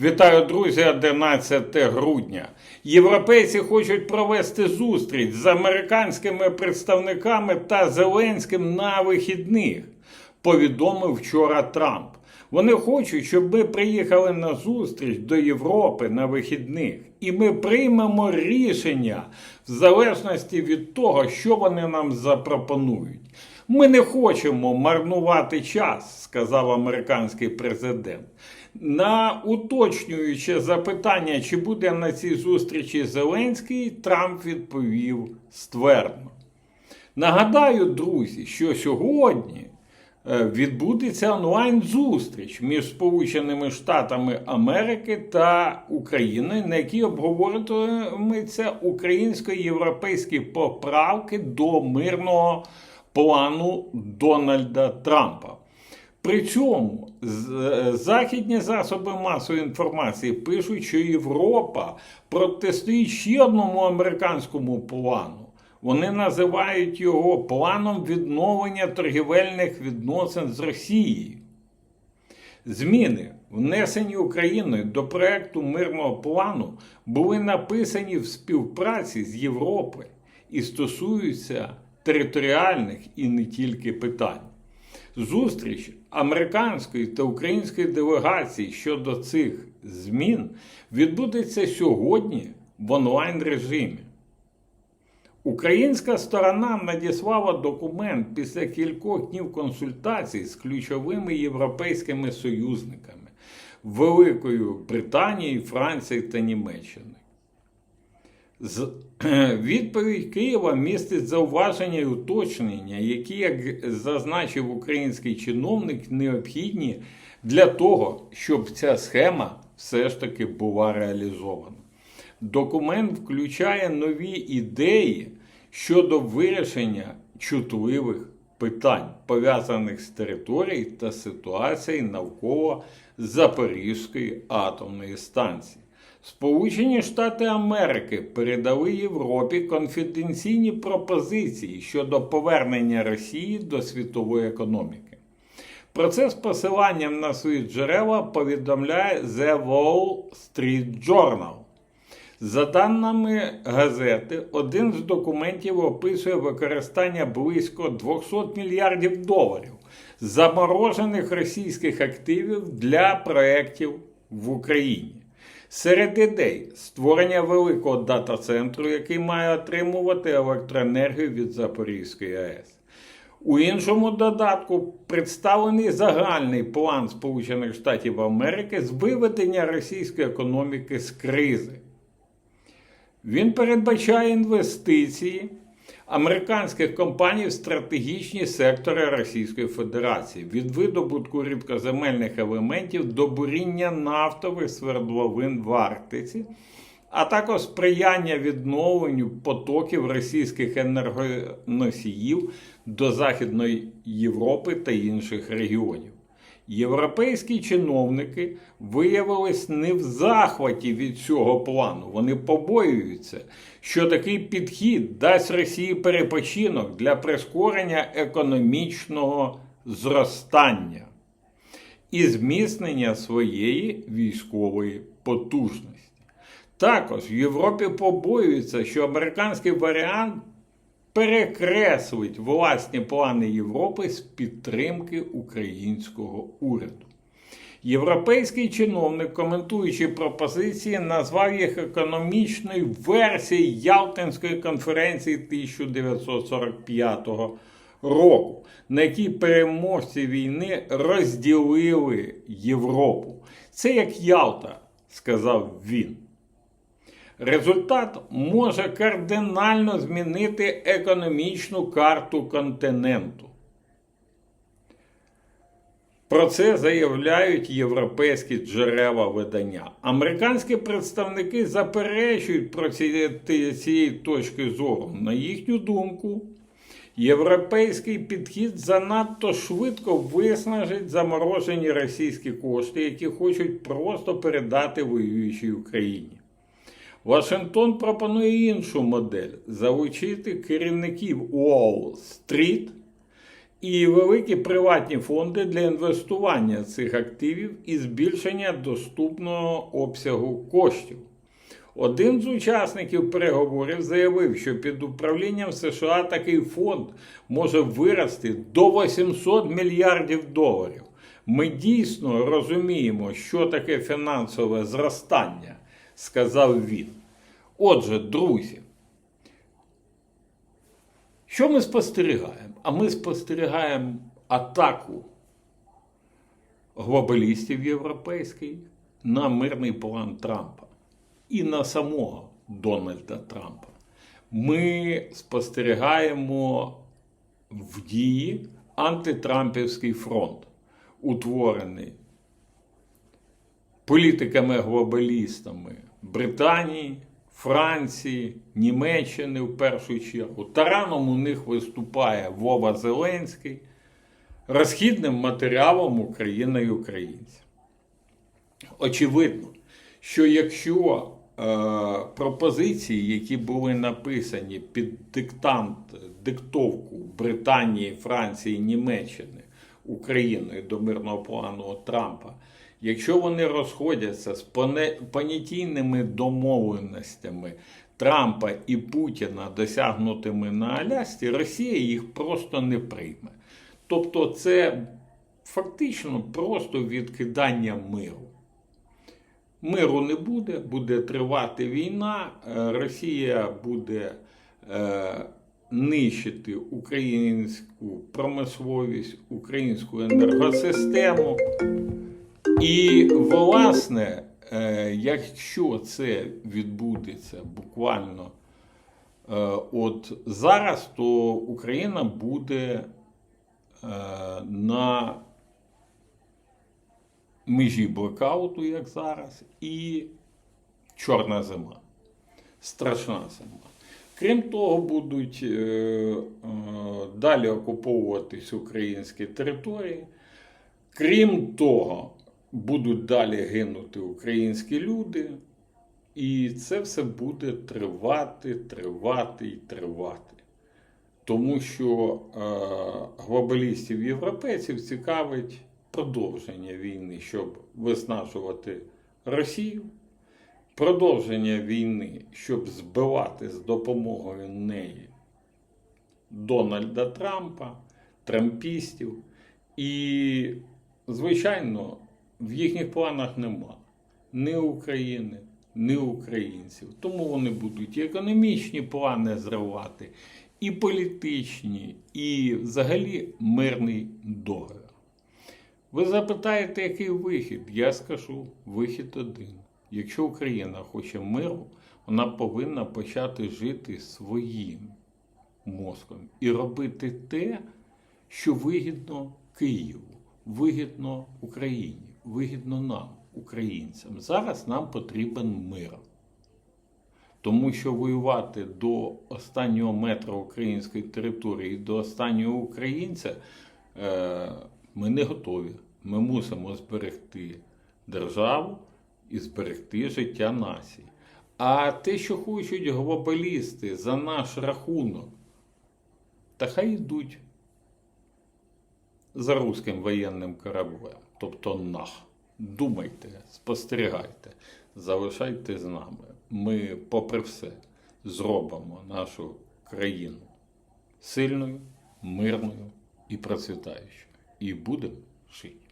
Вітаю, друзі, 11 грудня. Європейці хочуть провести зустріч з американськими представниками та Зеленським на вихідних, повідомив вчора Трамп. Вони хочуть, щоб ми приїхали на зустріч до Європи на вихідних, і ми приймемо рішення в залежності від того, що вони нам запропонують. Ми не хочемо марнувати час, сказав американський президент. На уточнююче запитання, чи буде на цій зустрічі Зеленський, Трамп відповів ствердно. Нагадаю, друзі, що сьогодні е, відбудеться онлайн-зустріч між Сполученими Штатами Америки та Україною, на якій обговорюватимуться українсько-європейські поправки до мирного плану Дональда Трампа. При цьому західні засоби масової інформації пишуть, що Європа протистоїть ще одному американському плану. Вони називають його планом відновлення торгівельних відносин з Росією. Зміни, внесені Україною до проекту мирного плану, були написані в співпраці з Європою і стосуються територіальних і не тільки питань. Зустріч американської та української делегації щодо цих змін відбудеться сьогодні в онлайн режимі. Українська сторона надіслала документ після кількох днів консультацій з ключовими європейськими союзниками Великою Британією, Францією та Німеччиною. З відповідь Києва містить зауваження і уточнення, які, як зазначив український чиновник, необхідні для того, щоб ця схема все ж таки була реалізована. Документ включає нові ідеї щодо вирішення чутливих питань, пов'язаних з територією та ситуацією навколо Запорізької атомної станції. Сполучені Штати Америки передали Європі конфіденційні пропозиції щодо повернення Росії до світової економіки. Про це з посиланням на свої джерела повідомляє The Wall Street Journal. За даними газети, один з документів описує використання близько 200 мільярдів доларів заморожених російських активів для проєктів в Україні. Серед ідей створення великого дата-центру, який має отримувати електроенергію від Запорізької АЕС. У іншому додатку представлений загальний план Сполучених Штатів Америки з виведення російської економіки з кризи. Він передбачає інвестиції американських компаній в стратегічні сектори Російської Федерації від видобутку рідкоземельних елементів до буріння нафтових свердловин в Арктиці, а також сприяння відновленню потоків російських енергоносіїв до Західної Європи та інших регіонів. Європейські чиновники виявились не в захваті від цього плану. Вони побоюються, що такий підхід дасть Росії перепочинок для прискорення економічного зростання і зміцнення своєї військової потужності. Також в Європі побоюються, що американський варіант перекреслить власні плани Європи з підтримки українського уряду. Європейський чиновник, коментуючи пропозиції, назвав їх економічною версією Ялтинської конференції 1945 року, на якій переможці війни розділили Європу. Це як Ялта, сказав він. Результат може кардинально змінити економічну карту континенту. Про це заявляють європейські джерела видання. Американські представники заперечують про ці, цієї точки зору. На їхню думку, європейський підхід занадто швидко виснажить заморожені російські кошти, які хочуть просто передати воюючій Україні. Вашингтон пропонує іншу модель залучити керівників Уолл-стріт і великі приватні фонди для інвестування цих активів і збільшення доступного обсягу коштів. Один з учасників переговорів заявив, що під управлінням США такий фонд може вирости до 800 мільярдів доларів. Ми дійсно розуміємо, що таке фінансове зростання, сказав він. Отже, друзі, що ми спостерігаємо? А ми спостерігаємо атаку глобалістів європейських на мирний план Трампа і на самого Дональда Трампа. Ми спостерігаємо в дії антитрампівський фронт, утворений політиками-глобалістами Британії, Франції, Німеччини в першу чергу. Тараном у них виступає Вова Зеленський, розхідним матеріалом України і українців. Очевидно, що якщо е, пропозиції, які були написані під диктант, диктовку Британії, Франції, Німеччини Україною до мирного плану Трампа, якщо вони розходяться з понятійними домовленостями Трампа і Путіна, досягнутими на Алясці, Росія їх просто не прийме. Тобто, це фактично просто відкидання миру. Миру не буде, буде тривати війна, е, Росія буде е, нищити українську промисловість, українську енергосистему. І, власне, е, якщо це відбудеться буквально е, от зараз, то Україна буде е, на межі блекауту, як зараз, і чорна зима. Страшна зима. Крім того, будуть е, е, далі окуповуватись українські території. Крім того, будуть далі гинути українські люди. І це все буде тривати, тривати і тривати. Тому що е, глобалістів європейців цікавить продовження війни, щоб виснажувати Росію, продовження війни, щоб збивати з допомогою неї Дональда Трампа, трампістів. І, звичайно, в їхніх планах нема ні України, ні українців. Тому вони будуть і економічні плани зривати, і політичні, і взагалі мирний договір. Ви запитаєте, який вихід? Я скажу вихід один. Якщо Україна хоче миру, вона повинна почати жити своїм мозком і робити те, що вигідно Києву, вигідно Україні, вигідно нам, українцям. Зараз нам потрібен мир. Тому що воювати до останнього метра української території, до останнього українця е, ми не готові. Ми мусимо зберегти державу і зберегти життя нації. А те, що хочуть глобалісти за наш рахунок, та хай йдуть за руським воєнним кораблем, тобто нах. Думайте, спостерігайте, залишайте з нами. Ми, попри все, зробимо нашу країну сильною, мирною і процвітаючою. І будемо жити.